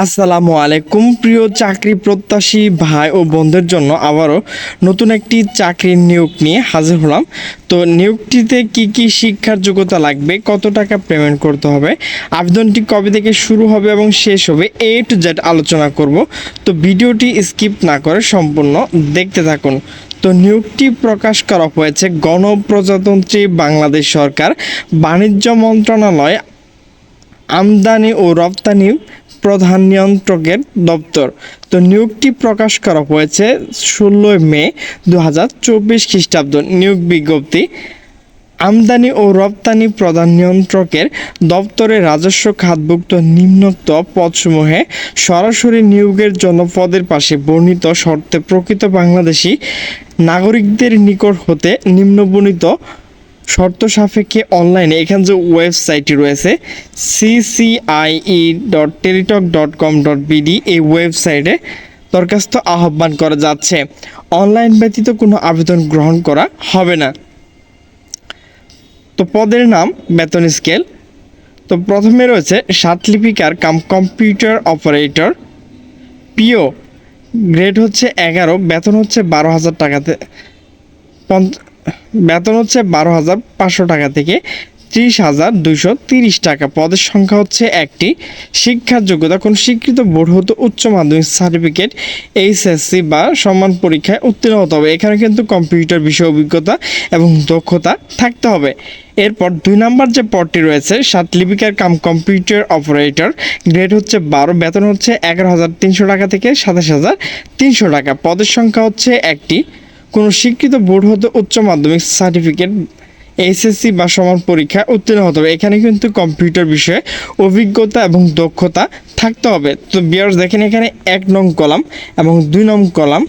আসসালামু আলাইকুম। প্রিয় চাকরি প্রত্যাশী ভাই ও বোনদের জন্য আবারও নতুন একটি চাকরির নিয়োগ নিয়ে হাজির হলাম। তো নিয়োগটিতে কি কি শিক্ষার যোগ্যতা লাগবে, কত টাকা পেমেন্ট করতে হবে, আবেদনটি কবে থেকে শুরু হবে এবং শেষ হবে এ টু জেড আলোচনা করব। তো ভিডিওটি স্কিপ না করে সম্পূর্ণ দেখতে থাকুন। তো নিয়োগটি প্রকাশ করা হয়েছে গণপ্রজাতন্ত্রী বাংলাদেশ সরকার, বাণিজ্য মন্ত্রণালয়, আমদানি ও রপ্তানি প্রধান নিয়ন্ত্রকের দপ্তর। তো নিয়োগটি প্রকাশ করা হয়েছে ষোলোই মে দু হাজার চব্বিশ খ্রিস্টাব্দ। নিয়োগ বিজ্ঞপ্তি, আমদানি ও রপ্তানি প্রধান নিয়ন্ত্রকের দপ্তরে রাজস্ব খাতভুক্ত নিম্নোক্ত পদসমূহে সরাসরি নিয়োগের জন্য পদের পাশে বর্ণিত শর্তে প্রকৃত বাংলাদেশি নাগরিকদের নিকট হতে নিম্নবর্ণিত শর্ত সাপেক্ষে অনলাইনে এখানে যে ওয়েবসাইটটি রয়েছে CCIE dot Teletalk dot com dot BD এই ওয়েবসাইটে দরখাস্ত আহ্বান করা যাচ্ছে। অনলাইন ব্যতীত কোনো আবেদন গ্রহণ করা হবে না। তো পদের নাম, বেতন স্কেল তো প্রথমে রয়েছে সাতলিপিকার cum computer operator PO grade হচ্ছে এগারো, বেতন হচ্ছে বারো হাজার টাকাতে। বেতন হচ্ছে বারো হাজার পাঁচশো টাকা থেকে ত্রিশ হাজার দুশো তিরিশ টাকা। পদের সংখ্যা হচ্ছে একটি। শিক্ষার যোগ্যতা, কোন স্বীকৃত বোর্ড হতে উচ্চ মাধ্যমিক সার্টিফিকেট, এইচএসসি বা সম্মান পরীক্ষায় উত্তীর্ণ হতে হবে। এখানে কিন্তু কম্পিউটার বিষয় অভিজ্ঞতা এবং দক্ষতা থাকতে হবে। এরপর দুই নাম্বার যে পদটি রয়েছে সাত লিপিকার কাম কম্পিউটার অপারেটর, গ্রেড হচ্ছে বারো, বেতন হচ্ছে এগারো হাজার তিনশো টাকা থেকে সাতাশ হাজার তিনশো টাকা। পদের সংখ্যা হচ্ছে একটি। কোনো শিক্ষিত বোর্ড হতে উচ্চ মাধ্যমিক সার্টিফিকেট, এসএসসি বা সমান পরীক্ষা উত্তীর্ণ হতে হবে। এখানে কিন্তু কম্পিউটার বিষয়ে অভিজ্ঞতা এবং দক্ষতা থাকতে হবে। তো বিয়ার্স দেখেন এখানে এক নং কলাম এবং দুই নং কলাম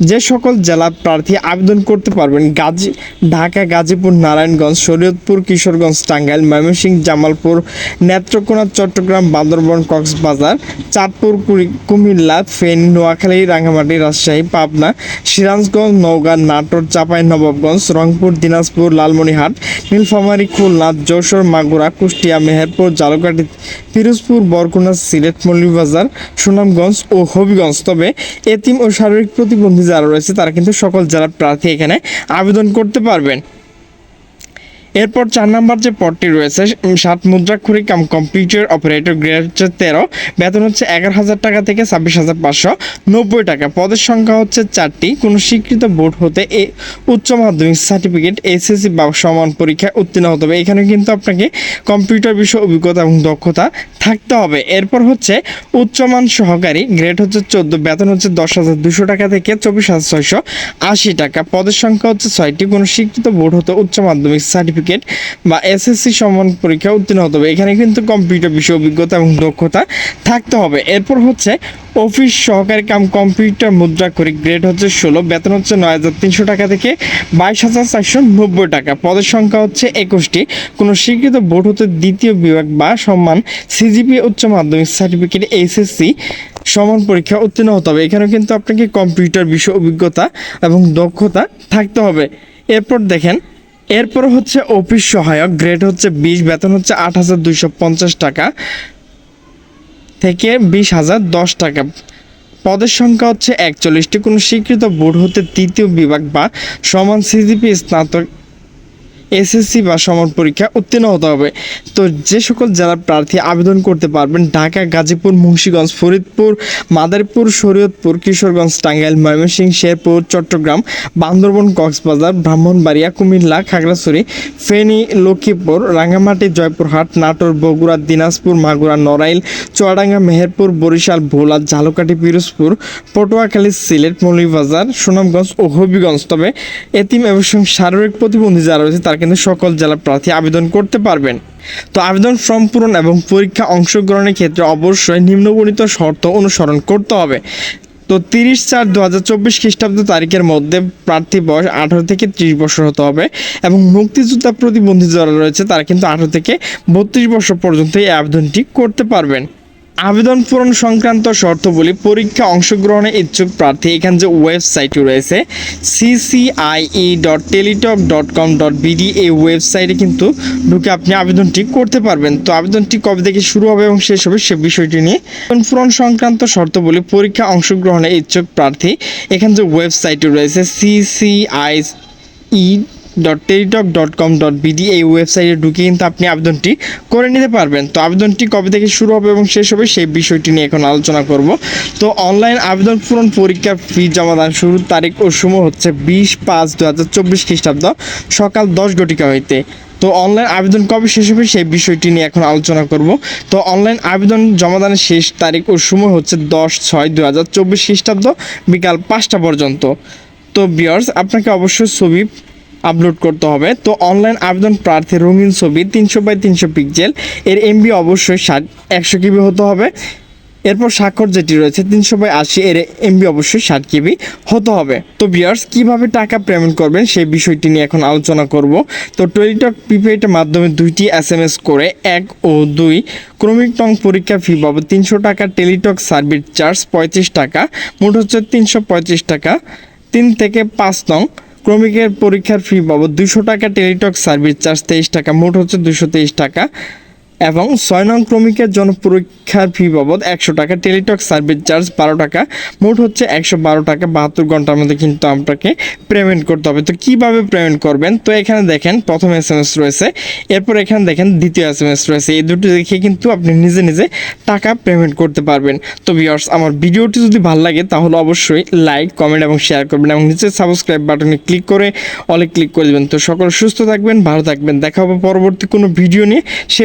যে সকল জেলা প্রার্থী আবেদন করতে পারবেন, গাজী, ঢাকা, গাজীপুর, নারায়ণগঞ্জ, শরীয়তপুর, কিশোরগঞ্জ, টাঙ্গাইল, ময়মনসিংহ, জামালপুর, নেত্রকোনা, চট্টগ্রাম, বান্দরবন, কক্সবাজার, চাঁদপুর কুমিল্লা, ফেন, নোয়াখালী, রাঙ্গামাটি, রাজশাহী, পাবনা, সিরাজগঞ্জ, নওগাঁ, নাটোর, চাঁপাই, নবাবগঞ্জ, রংপুর, দিনাজপুর, লালমনিরহাট, নীলফামারী, খুলনা, যশোর, মাগুরা, কুষ্টিয়া, মেহেরপুর জালকাঠি পিরোজপুর, বরগুনা, সিলেট, মৌলভীবাজার, সুনামগঞ্জ ও হবিগঞ্জ। তবে এতিম ও শারীরিক প্রতিবন্ধী যারা রয়েছে তারা কিন্তু সকল জেলার প্রার্থী এখানে আবেদন করতে পারবেন। এরপর চার নাম্বার যে পদটি রয়েছে সাত মুদ্রাক্ষরী কাম কম্পিউটার অপারেটর গ্রেড হচ্ছে তেরো, বেতন হচ্ছে এগারো হাজার টাকা থেকে ছাব্বিশ হাজার পাঁচশো নব্বই টাকা। পদের সংখ্যা হচ্ছে চারটি। কোনো স্বীকৃত বোর্ড হতে এ উচ্চ মাধ্যমিক সার্টিফিকেট, এসএসসি বা সমান পরীক্ষায় উত্তীর্ণ হতে হবে। এখানে কিন্তু আপনাকে কম্পিউটার বিষয়ে অভিজ্ঞতা এবং দক্ষতা থাকতে হবে। এরপর হচ্ছে উচ্চমান সহকারী, গ্রেড হচ্ছে চোদ্দ, বেতন হচ্ছে দশ হাজার দুশো টাকা থেকে চব্বিশ হাজার ছয়শো আশি টাকা। পদের সংখ্যা হচ্ছে ছয়টি। কোনো স্বীকৃত বোর্ড হতে উচ্চ মাধ্যমিক সার্টিফিকেট বা এসএসসি সমান পরীক্ষা উত্তীর্ণ হতে হবে। এখানে কিন্তু কম্পিউটার বিষয়ে অভিজ্ঞতা এবং দক্ষতা থাকতে হবে। এরপর হচ্ছে অফিস সহকারী কাম কম্পিউটার মুদ্রা করি। গ্রেড হচ্ছে ষোলো, বেতন হচ্ছে নয় হাজার তিনশো টাকা থেকে বাইশ হাজার চারশো নব্বই টাকা। পদের সংখ্যা হচ্ছে একুশটি। কোনো স্বীকৃত বোর্ড হতে দ্বিতীয় বিভাগ বা সম্মান সিজিপি উচ্চ মাধ্যমিক সার্টিফিকেট এইচএসসি সমান পরীক্ষা উত্তীর্ণ হতে হবে। এখানেও কিন্তু আপনাকে কম্পিউটার বিষয় অভিজ্ঞতা এবং দক্ষতা থাকতে হবে। এরপর দেখেন এরপর হচ্ছে অফিস সহায়ক, গ্রেড হচ্ছে বিশ, বেতন হচ্ছে আট হাজার দুইশো পঞ্চাশ টাকা থেকে বিশ হাজার দশ টাকা। পদের সংখ্যা হচ্ছে একচল্লিশটি। কোনো স্বীকৃত বোর্ড হতে তৃতীয় বিভাগ বা সমান সিজিপি স্নাতক এসএসসি বা সমান পরীক্ষা উত্তীর্ণ হতে হবে। তো যে সকল জেলার প্রার্থী আবেদন করতে পারবেন, ঢাকা, গাজীপুর, মুন্সীগঞ্জ, ফরিদপুর, মাদারীপুর, শরীয়তপুর, কিশোরগঞ্জ, টাঙ্গাইল, ময়মনসিংহ, শেরপুর, চট্টগ্রাম, বান্দরবন, কক্সবাজার, ব্রাহ্মণবাড়িয়া, কুমিল্লা, খাগড়াছড়ি, ফেনী, লক্ষ্মীপুর, রাঙ্গামাটি, জয়পুরহাট, নাটোর, বগুড়া, দিনাজপুর, মাগুরা, নড়াইল, চুয়াডাঙ্গা, মেহেরপুর, বরিশাল, ভোলা, ঝালকাঠি, পিরোজপুর, পটুয়াখালী, সিলেট, মৌলভীবাজার, সুনামগঞ্জ ও হবিগঞ্জ। তবে এতিম এবং শারীরিক প্রতিবন্ধী যারা রয়েছে তারা কিন্তু সকল জেলা প্রার্থী আবেদন করতে পারবেন। তো আবেদন ফর্ম পূরণ এবং পরীক্ষা অংশগ্রহণের ক্ষেত্রে অবশ্যই নিম্নবর্ণিত শর্ত অনুসরণ করতে হবে। তো তিরিশ চার দু হাজার চব্বিশ খ্রিস্টাব্দ তারিখের মধ্যে প্রার্থী বয়স আঠারো থেকে ত্রিশ বছর হতে হবে এবং মুক্তিযোদ্ধা প্রতিবন্ধী যারা রয়েছে তারা কিন্তু আঠারো থেকে বত্রিশ বছর পর্যন্ত এই আবেদনটি করতে পারবেন। আবেদন পূরণ সংক্রান্ত শর্তগুলি পরীক্ষা অংশগ্রহণে ইচ্ছুক প্রার্থী, এখানে যে ওয়েবসাইটটি রয়েছে CCIE dot Teletalk dot com dot BD এই ওয়েবসাইটে কিন্তু ঢুকে আপনি আবেদনটি করতে পারবেন। তো আবেদনটি কবে থেকে শুরু হবে এবং শেষ হবে সে বিষয়টি নিয়ে আবেদন পূরণ সংক্রান্ত শর্তগুলি পরীক্ষা অংশগ্রহণে ইচ্ছুক প্রার্থী, এখানে যে ওয়েবসাইটটি রয়েছে CCI E dot Teletalk dot com dot BD এই ওয়েবসাইটে ঢুকে কিন্তু আপনি আবেদনটি করে নিতে পারবেন। তো আবেদনটি কবে থেকে শুরু হবে এবং শেষ হবে সেই বিষয়টি নিয়ে এখন আলোচনা করব। তো অনলাইন আবেদন পূরণ পরীক্ষার ফি জমাদান শুরুর তারিখ ও সময় হচ্ছে বিশ পাঁচ দু হাজার চব্বিশ খ্রিস্টাব্দ সকাল দশ ঘটিকা হইতে। তো অনলাইন আবেদন কবে শেষ হবে সেই বিষয়টি নিয়ে এখন আলোচনা করব। তো অনলাইন আবেদন জমাদানের শেষ তারিখ ও সময় হচ্ছে দশ ছয় দু হাজার চব্বিশ খ্রিস্টাব্দ বিকাল পাঁচটা পর্যন্ত। তো বিয়ার্স আপনাকে অবশ্যই ছবি আপলোড করতে হবে। তো অনলাইন আবেদন প্রার্থীর রঙিন ছবি, তিনশো বাই তিনশো পিক্সেল এর এমবি অবশ্যই ষাট একশো কিবি হতে হবে। এরপর স্বাক্ষর যেটি রয়েছে, তিনশো বাই আশি, এর এমবি অবশ্যই ষাট কিবি হতে হবে। তো বিয়ার্স কীভাবে টাকা পেমেন্ট করবেন সেই বিষয়টি নিয়ে এখন আলোচনা করব। তো টেলিটক প্রিপেইডের মাধ্যমে দুইটি এস এম এস করে এক ও দুই ক্রমিক টং পরীক্ষা ফি বাবদ তিনশো টাকা, টেলিটক সার্ভিস চার্জ পঁয়ত্রিশ টাকা, মোট হচ্ছে তিনশো পঁয়ত্রিশ টাকা, তিন থেকে পাঁচ নং ক্রমিকের পরীক্ষার ফি বাবদ দুশো টাকা টেলিটক সার্ভিস চার্জ তেইশ টাকা, মোট হচ্ছে দুশো তেইশ টাকা। এবং ছয় নং ক্রমিকের জন্য পরীক্ষার ফি বাবদ একশো টাকা টেলিটক সার্ভিস চার্জ বারো টাকা। মোট হচ্ছে একশো বারো টাকা, বাহাত্তর ঘণ্টার মধ্যে কিন্তু আপনাকে পেমেন্ট করতে হবে। তো কীভাবে পেমেন্ট করবেন? তো এখানে দেখেন, প্রথম এস এম এস রয়েছে, এরপর এখানে দেখেন দ্বিতীয় এস এম এস রয়েছে। এই দুটো দেখে কিন্তু আপনি নিজে নিজে টাকা পেমেন্ট করতে পারবেন। তো ভিউয়ার্স আমার ভিডিওটি যদি ভালো লাগে, তাহলে অবশ্যই লাইক কমেন্ট এবং শেয়ার করবেন এবং নিচে সাবস্ক্রাইব বাটনে ক্লিক করে অলে ক্লিক করে দেবেন। তো সকল সুস্থ থাকবেন, ভালো থাকবেন। দেখা হবে পরবর্তী কোনো ভিডিও নিয়ে। সে